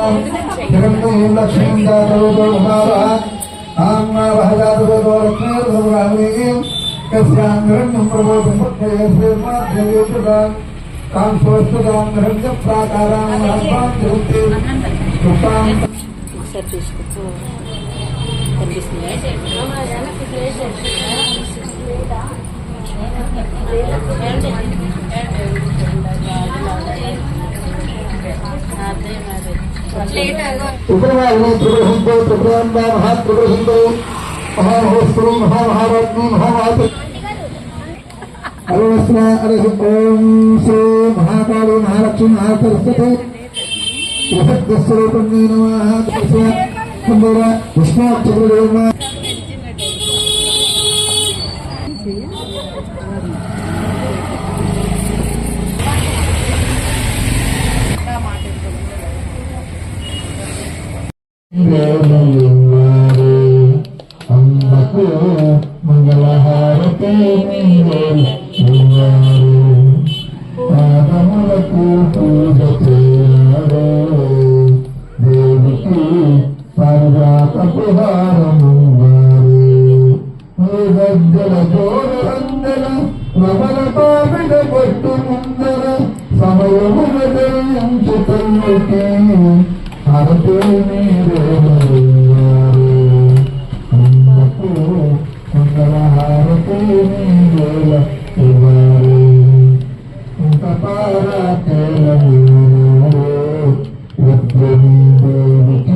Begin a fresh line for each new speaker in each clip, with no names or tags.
हिरण्यं लक्ष्मीं दातवतो महावः आम्ना उग्रवाहिनी त्रिपुरसुन्दो महालक्ष्मी महासरस्वती పాదములకు పూజ చేయారు దేవికి పారిజాతపు హారము గజ్జల జోరందల రమణ పాపిడ పట్టు ముందర సమయమున జయించు తల్లికి హరతే మీరే అమ్మకు మంగళ హారతే మీరేల ఇవ్వాలి ఇంత పారాకేలము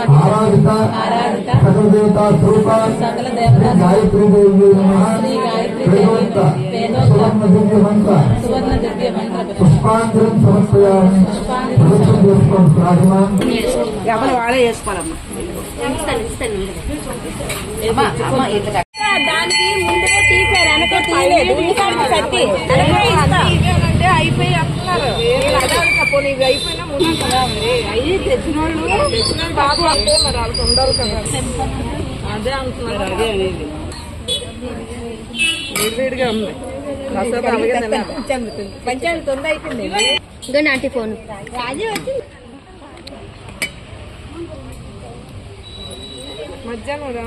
ఆరాధిత సకల దేవతా స్వరూప గాయత్రి దేవి వేదోక్త సువర్ణ దివ్య మంత్ర. పుష్పాంజలిం సమర్పయామి. ప్రదక్షిణ చేసుకోండి ప్రార్థన
ఎవరు వాళ్ళే చేసుకోవాలమ్మా.
దానికి ముందే తీసారు వెనక తీయలేదు. కట్టి
అయిపోయి అంటున్నారు. పోనీ ఇవి అయిపోయినా ముందు కదా మరి. అయ్యి తెచ్చిన వాళ్ళు తెచ్చిన బాబు అంటే మరి వాళ్ళకి ఉండరు కదా. అదే అంటున్నారు. అదే అనేది. ఉంది.
పంచాయతీ తొందర అయిపోయింది.
నాటి ఫోన్.
రాజీ వచ్చి
మధ్యాహ్నం రా